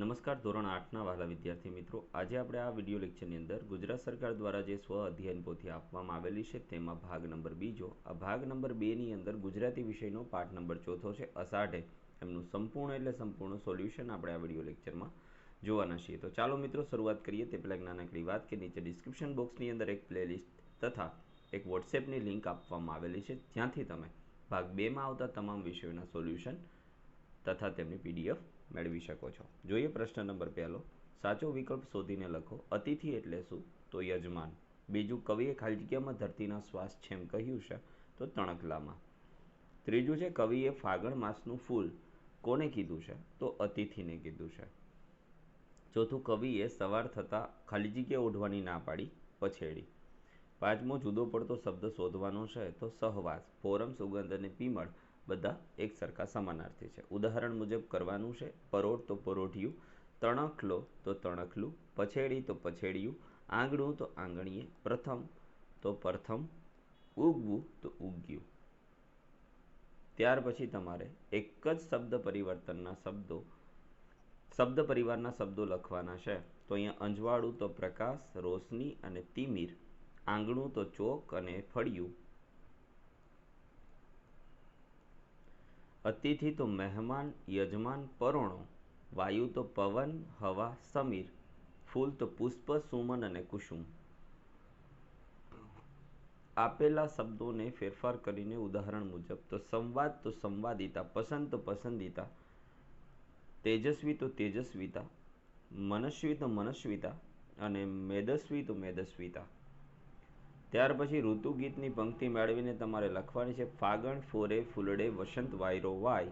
નમસ્કાર, ધોરણ આઠના વહાલા વિદ્યાર્થી મિત્રો. આજે આપણે આ વીડિયો લેક્ચરની અંદર ગુજરાત સરકાર દ્વારા જે સ્વ અધ્યયન પોથી આપવામાં આવેલી છે, તેમાં ભાગ નંબર બીજો આ ભાગ નંબર બેની અંદર ગુજરાતી વિષયનો પાઠ નંબર ચોથો છે અસાઢે એમનું સંપૂર્ણ એટલે સંપૂર્ણ સોલ્યુશન આપણે આ વીડિયો લેક્ચરમાં જોવાના છીએ. તો ચાલો મિત્રો, શરૂઆત કરીએ તે પહેલાં નાનકડી વાત કે નીચે ડિસ્ક્રિપ્શન બોક્સની અંદર એક પ્લેલિસ્ટ તથા એક વોટ્સએપની લિંક આપવામાં આવેલી છે. જ્યાંથી તમે ભાગ બેમાં આવતા તમામ વિષયોના સોલ્યુશન તથા તેમની પીડીએફ મેળવી શકો છો. જોઈએ પ્રશ્ન નંબર પહેલો. સાચો વિકલ્પ શોધીને લખો. અતિથિ એટલે શું? તો યજમાન. બીજું, કવિએ ખાલી જગ્યામાં ધરતીના શ્વાસ છેમ કહ્યું છે. તો તણકલામાં ત્રીજું છે, કવિએ ફાગણ માસનું ફૂલ કોને કીધું છે? તો અતિથિને કીધું છે. ચોથું, કવિએ સવાર થતાં ખાલી જગ્યા ઓઢવાની ના પાડી, પછેડી. પાંચમો, જુદો પડતો શબ્દ શોધવાનો છે તો સહવાસ, ફોરમ, સુગંધ અને પીમળ બધા એક સરખા સમાનાર્થી છે. ઉદાહરણ મુજબ કરવાનું છે, પરોઢ તો પરોઢિયું, તણખલો તો તણખલું, પછેડી તો પછેડિયું, આંગણું તો આંગણીએ, પ્રથમ તો પ્રથમ, ઉગવું તો ઉગ્યું. ત્યાર પછી તમારે એક જ શબ્દ પરિવર્તનના શબ્દો, શબ્દ પરિવારના શબ્દો લખવાના છે. તો અહીંયા અંજવાળું તો પ્રકાશ, રોશની અને તિમિર, આંગણું તો ચોક અને ફળિયું અતિથિ તો મહેમાન, યજમાન, પરોણો, વાયુ તો પવન, હવા, સમીર, ફૂલ તો પુષ્પ, સુમન અને કુસુમ. આપેલા શબ્દોને ફેરફાર કરીને ઉદાહરણ મુજબ, તો સંવાદ તો સંવાદિતા, પસંદ તો પસંદિતા, તેજસ્વી તો તેજસ્વીતા, મનસ્વી તો મનસ્વીતા અને મેદસ્વી તો મેદસ્વીતા. ત્યાર પછી ઋતુ ગીતની પંક્તિ મેળવીને તમારે લખવાની છે, ફાગણ, ફોરે, ફૂલડે, વસંત, વાયરો, વાય.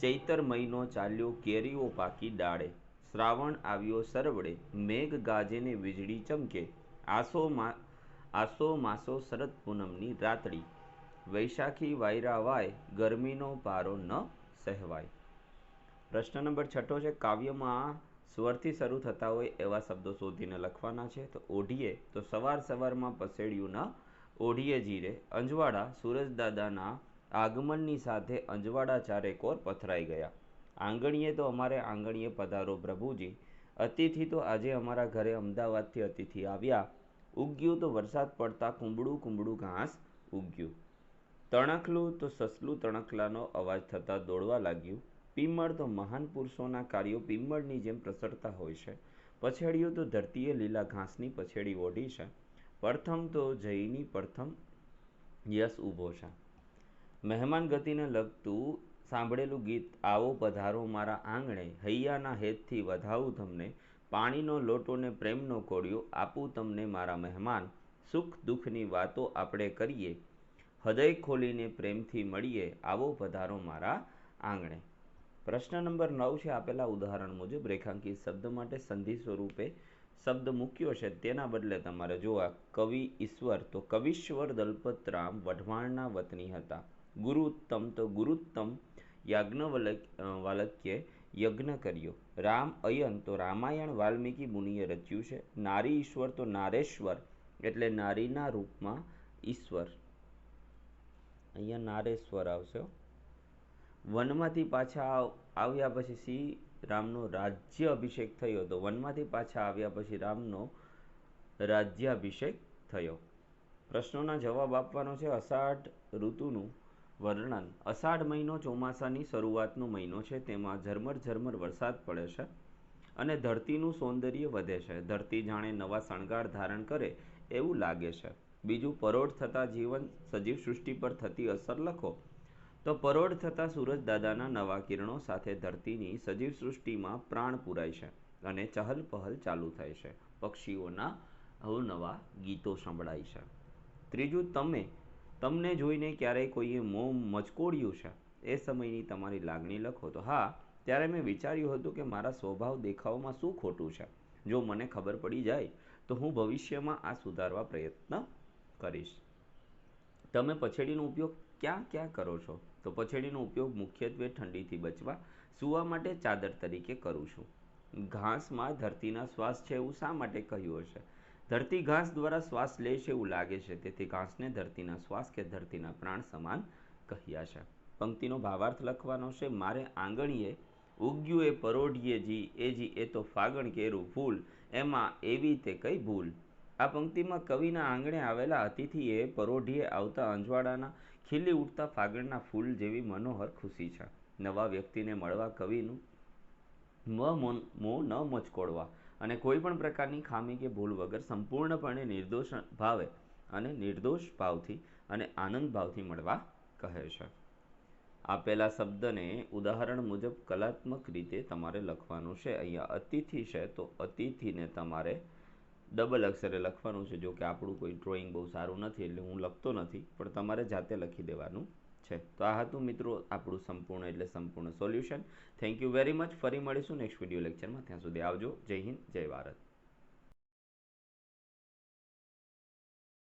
ચૈતર મહિનો ચાલ્યો, કેરીઓ પાકી ડાળે. શ્રાવણ આવ્યો સરવડે, મેઘ ગાજેને વીજળી ચમકે. આસો આસો માસો શરદ પૂનમની રાતડી વૈશાખી વાયરા વાય, ગરમીનો પારો ન સહેવાય. પ્રશ્ન નંબર છઠ્ઠો છે, કાવ્યમાં સ્વરથી શરૂ થતા હોય એવા શબ્દો શોધીને લખવાના છે. તો ઓઢીએ, તો સવાર સવારમાં પસેડ્યું ના ઓઢીએ જીરે. અંજવાડા સૂરજદાદાના આગમનની સાથે અંજવાડા ચારે કોર પથરાઈ ગયા. આંગણીએ તો અમારે આંગણીએ પધારો પ્રભુજી. અતિથિ તો આજે અમારા ઘરે અમદાવાદથી અતિથિ આવ્યા. ઉગ્યું તો વરસાદ પડતા કુંબળું કુંબળું ઘાસ ઉગ્યું. તણખલું તો સસલું તણખલાનો અવાજ થતાં દોડવા લાગ્યું. પીમળ તો મહાન પુરુષોના કાર્યો પીમ્મળની જેમ પ્રસરતા હોય છે. પછેડીઓ તો ધરતીએ લીલા ઘાસની પછેડી ઓઢી છે. પ્રથમ તો જયની પ્રથમ યશ ઊભો છે. મહેમાન ગતિને લગતું સાંભળેલું ગીત, આવો પધારો મારા આંગણે, હૈયાના હેતથી વધાવું તમને, પાણીનો લોટો ને પ્રેમનો કોડિયો આપું તમને મારા મહેમાન, સુખ દુઃખની વાતો આપણે કરીએ, હૃદય ખોલીને પ્રેમથી મળીએ, આવો પધારો મારા આંગણે. પ્રશ્ન નંબર નવ છે આપેલા ઉદાહરણ મુજબ, રેખાંકિત શબ્દ માટે સંધિ સ્વરૂપે શબ્દ મૂક્યો છે. તેના બદલે તમારે જોવા કવિ ઈશ્વર, તો કવિશ્વર દલપતરામ વઢવાણના વતની હતા. ગુરુત્તમ, તો ગુરુત્તમ યાજ્ઞવલક વાલક્યે યજ્ઞ કર્યો. રામ અયન, તો રામાયણ વાલ્મીકી મુનિએ રચ્યું છે. નારી ઈશ્વર, તો નારેશ્વર, એટલે નારીના રૂપમાં ઈશ્વર. અહીંયા નારેશ્વર આવશે વનમાંથી પાછા આવ્યા પછી શ્રી રામનો રાજ્ય અભિષેક થયો તો વનમાંથી પાછા આવ્યા પછી રામનો રાજ્યાભિષેક થયો. પ્રશ્નોના જવાબ આપવાનો છે અષાઢ ઋતુનું વર્ણન. અષાઢ મહિનો ચોમાસાની શરૂઆતનો મહિનો છે. તેમાં ઝરમર ઝરમર વરસાદ પડે છે અને ધરતીનું સૌંદર્ય વધે છે. ધરતી જાણે નવા શણગાર ધારણ કરે એવું લાગે છે. બીજું પરોઢ થતાં જીવન સજીવ સૃષ્ટિ પર થતી અસર લખો. તો પરોઢ થતાં સૂરજ દાદાના નવા કિરણો સાથે ધરતીની સજીવ સૃષ્ટિમાં પ્રાણ પૂરાય છે અને ચહલ પહલ ચાલુ થાય છે. પક્ષીઓના અવનવા ગીતો સંભળાય છે. ત્રીજું, તમે, તમને જોઈને ક્યારેય કોઈએ મોં મચકોડ્યું છે? એ સમયની તમારી લાગણી લખો તો હા, ત્યારે મેં વિચાર્યું હતું કે મારા સ્વભાવ દેખાવમાં શું ખોટું છે? જો મને ખબર પડી જાય, તો હું ભવિષ્યમાં આ સુધારવા પ્રયત્ન કરીશ. તમે પછેડીનો ઉપયોગ ક્યાં ક્યાં કરો છો? તો પછેડીનો ઉપયોગ મુખ્યત્વે ઠંડીથી બચવા, સૂવા માટે ચાદર તરીકે કરું છું. ઘાસમાં ધરતીના શ્વાસ છે એવું શા માટે કહ્યું હશે? ધરતી ઘાસ દ્વારા શ્વાસ લે છે એવું લાગે છે, તેથી ઘાસને ધરતીના શ્વાસ કે ધરતીના પ્રાણ સમાન કહ્યા છે. પંક્તિનો ભાવાર્થ લખવાનો છે, મારે આંગણીએ ઉગ્યું એ પરોઢીએ જી, એ જી, એ તો ફાગણ કેરું ફૂલ એમાં એવી તે કઈ ભૂલ? આ પંક્તિમાં કવિના આંગણે આવેલા અતિથિએ પરોઢીએ આવતા અંજવાડાના ખીલી ઉઠતા ફાગણના ફૂલ જેવી મનોહર ખુશી છે. નવા વ્યક્તિને મળવા કવિનું મ, મો ન મચકોડવા અને કોઈ પણ પ્રકારની ખામી કે ભૂલ વગર સંપૂર્ણપણે નિર્દોષ ભાવે અને નિર્દોષ ભાવથી અને આનંદ ભાવથી મળવા કહે છે. આપેલા શબ્દને ઉદાહરણ મુજબ કલાત્મક રીતે તમારે લખવાનું છે. અહીંયા અતિથિ છે તો અતિથિને તમારે ડબલ અક્ષરે લખવાનું છે જો કે આપણું કોઈ ડ્રોઈંગ બહુ સારું નથી, એટલે હું લખતો નથી, પણ તમારે જાતે લખી દેવાનું છે. તો આ હતું મિત્રો આપણું સંપૂર્ણ એટલે સંપૂર્ણ solution thank you very much ફરી મળીશું નેક્સ્ટ વીડિયો લેક્ચરમાં ત્યાં સુધી આવજો. જય હિન્દ, જય ભારત.